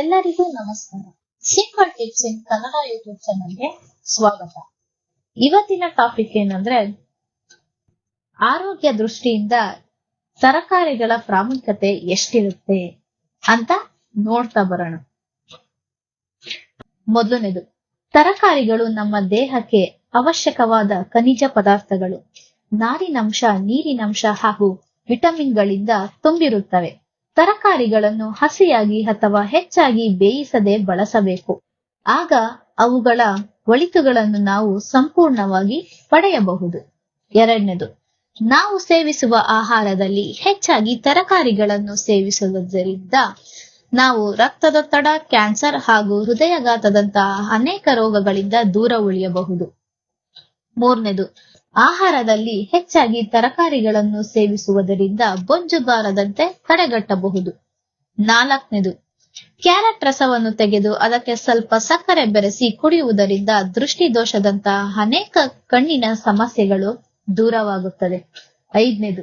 ಎಲ್ಲರಿಗೂ ನಮಸ್ಕಾರ. Simple tips in Kannada YouTube ಚಾನಲ್ಗೆ ಸ್ವಾಗತ. ಇವತ್ತಿನ ಟಾಪಿಕ್ ಏನಂದ್ರೆ, ಆರೋಗ್ಯ ದೃಷ್ಟಿಯಿಂದ ತರಕಾರಿಗಳ ಪ್ರಾಮುಖ್ಯತೆ ಎಷ್ಟಿರುತ್ತೆ ಅಂತ ನೋಡ್ತಾ ಬರೋಣ. ಮೊದಲನೇದು, ತರಕಾರಿಗಳು ನಮ್ಮ ದೇಹಕ್ಕೆ ಅವಶ್ಯಕವಾದ ಖನಿಜ ಪದಾರ್ಥಗಳು. ನಾರಿನಂಶ, ನೀರಿನಂಶ ಹಾಗೂ ವಿಟಮಿನ್ಗಳಿಂದ ತುಂಬಿರುತ್ತವೆ. ತರಕಾರಿಗಳನ್ನು ಹಸಿಯಾಗಿ ಅಥವಾ ಹೆಚ್ಚಾಗಿ ಬೇಯಿಸದೆ ಬಳಸಬೇಕು. ಆಗ ಅವುಗಳ ಒಳಿತುಗಳನ್ನು ನಾವು ಸಂಪೂರ್ಣವಾಗಿ ಪಡೆಯಬಹುದು. ಎರಡನೇದು, ನಾವು ಸೇವಿಸುವ ಆಹಾರದಲ್ಲಿ ಹೆಚ್ಚಾಗಿ ತರಕಾರಿಗಳನ್ನು ಸೇವಿಸುವುದರಿಂದ ನಾವು ರಕ್ತದೊತ್ತಡ, ಕ್ಯಾನ್ಸರ್ ಹಾಗೂ ಹೃದಯಘಾತದಂತಹ ಅನೇಕ ರೋಗಗಳಿಂದ ದೂರ ಉಳಿಯಬಹುದು. ಮೂರನೇದು, ಆಹಾರದಲ್ಲಿ ಹೆಚ್ಚಾಗಿ ತರಕಾರಿಗಳನ್ನು ಸೇವಿಸುವುದರಿಂದ ಬೊಜ್ಜು ಬಾರದಂತೆ ತಡೆಗಟ್ಟಬಹುದು. ನಾಲ್ಕನೇದು, ಕ್ಯಾರೆಟ್ ರಸವನ್ನು ತೆಗೆದು ಅದಕ್ಕೆ ಸ್ವಲ್ಪ ಸಕ್ಕರೆ ಬೆರೆಸಿ ಕುಡಿಯುವುದರಿಂದ ದೃಷ್ಟಿ ದೋಷದಂತಹ ಅನೇಕ ಕಣ್ಣಿನ ಸಮಸ್ಯೆಗಳು ದೂರವಾಗುತ್ತದೆ ಐದನೇದು,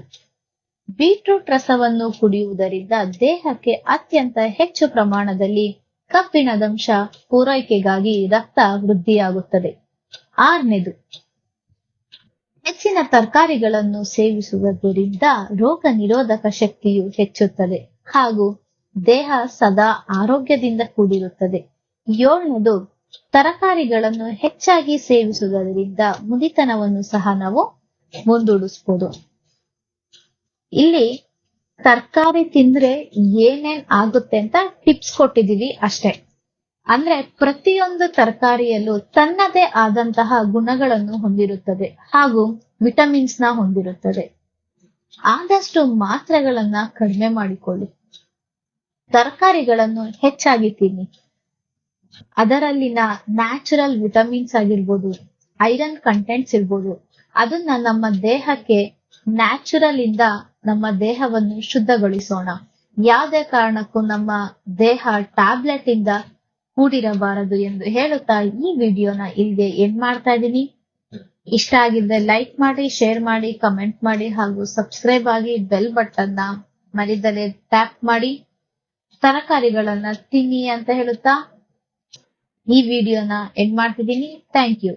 ಬೀಟ್ರೂಟ್ ರಸವನ್ನು ಕುಡಿಯುವುದರಿಂದ ದೇಹಕ್ಕೆ ಅತ್ಯಂತ ಹೆಚ್ಚು ಪ್ರಮಾಣದಲ್ಲಿ ಕಬ್ಬಿಣದಂಶ ಪೂರೈಕೆಗಾಗಿ ರಕ್ತ ವೃದ್ಧಿಯಾಗುತ್ತದೆ. ಆರನೇದು, ಹೆಚ್ಚಿನ ತರಕಾರಿಗಳನ್ನು ಸೇವಿಸುವುದರಿಂದ ರೋಗ ನಿರೋಧಕ ಶಕ್ತಿಯು ಹೆಚ್ಚುತ್ತದೆ ಹಾಗೂ ದೇಹ ಸದಾ ಆರೋಗ್ಯದಿಂದ ಕೂಡಿರುತ್ತದೆ. ಏಳನೇದು, ತರಕಾರಿಗಳನ್ನು ಹೆಚ್ಚಾಗಿ ಸೇವಿಸುವುದರಿಂದ ಮುದಿತನವನ್ನು ಸಹ ನಾವು ಮುಂದೂಡಿಸ್ಬೋದು ಇಲ್ಲಿ ತರಕಾರಿ ತಿಂದ್ರೆ ಏನೇನ್ ಆಗುತ್ತೆ ಅಂತ ಟಿಪ್ಸ್ ಕೊಟ್ಟಿದೀವಿ ಅಷ್ಟೇ. ಅಂದ್ರೆ ಪ್ರತಿಯೊಂದು ತರಕಾರಿಯಲ್ಲೂ ತನ್ನದೇ ಆದಂತಹ ಗುಣಗಳನ್ನು ಹೊಂದಿರುತ್ತದೆ ಹಾಗೂ ವಿಟಮಿನ್ಸ್ನ ಹೊಂದಿರುತ್ತದೆ. ಆದಷ್ಟು ಮಾತ್ರೆಗಳನ್ನ ಕಡಿಮೆ ಮಾಡಿಕೊಳ್ಳಿ. ತರಕಾರಿಗಳನ್ನು ಹೆಚ್ಚಾಗಿ ತಿನ್ನಿ. ಅದರಲ್ಲಿನ ನ್ಯಾಚುರಲ್ ವಿಟಮಿನ್ಸ್ ಆಗಿರ್ಬೋದು ಐರನ್ ಕಂಟೆಂಟ್ಸ್ ಇರ್ಬೋದು, ಅದನ್ನ ನಮ್ಮ ದೇಹಕ್ಕೆ ನ್ಯಾಚುರಲ್ ಇಂದ ನಮ್ಮ ದೇಹವನ್ನು ಶುದ್ಧಗೊಳಿಸೋಣ. ಯಾವುದೇ ಕಾರಣಕ್ಕೂ ನಮ್ಮ ದೇಹ ಟ್ಯಾಬ್ಲೆಟ್ ಇಂದ ಕೂಡಿರಬಾರದು ಎಂದು ಹೇಳುತ್ತಾ ಈ ವಿಡಿಯೋನ ಇಲ್ಲಿಗೆ ಎಂಡ್ ಮಾಡ್ತಾ ಇದ್ದೀನಿ. ಇಷ್ಟ ಆಗಿದ್ರೆ ಲೈಕ್ ಮಾಡಿ ಶೇರ್ ಮಾಡಿ ಕಮೆಂಟ್ ಮಾಡಿ ಹಾಗೂ ಸಬ್ಸ್ಕ್ರೈಬ್ ಆಗಿ ಬೆಲ್ ಬಟನ್ನ ಮರಿದಲೆ ಟ್ಯಾಪ್ ಮಾಡಿ. ತರಕಾರಿಗಳನ್ನ ತಿನ್ನಿ ಅಂತ ಹೇಳುತ್ತಾ ಈ ವಿಡಿಯೋನ ಎಂಡ್ ಮಾಡ್ತಿದ್ದೀನಿ. Thank you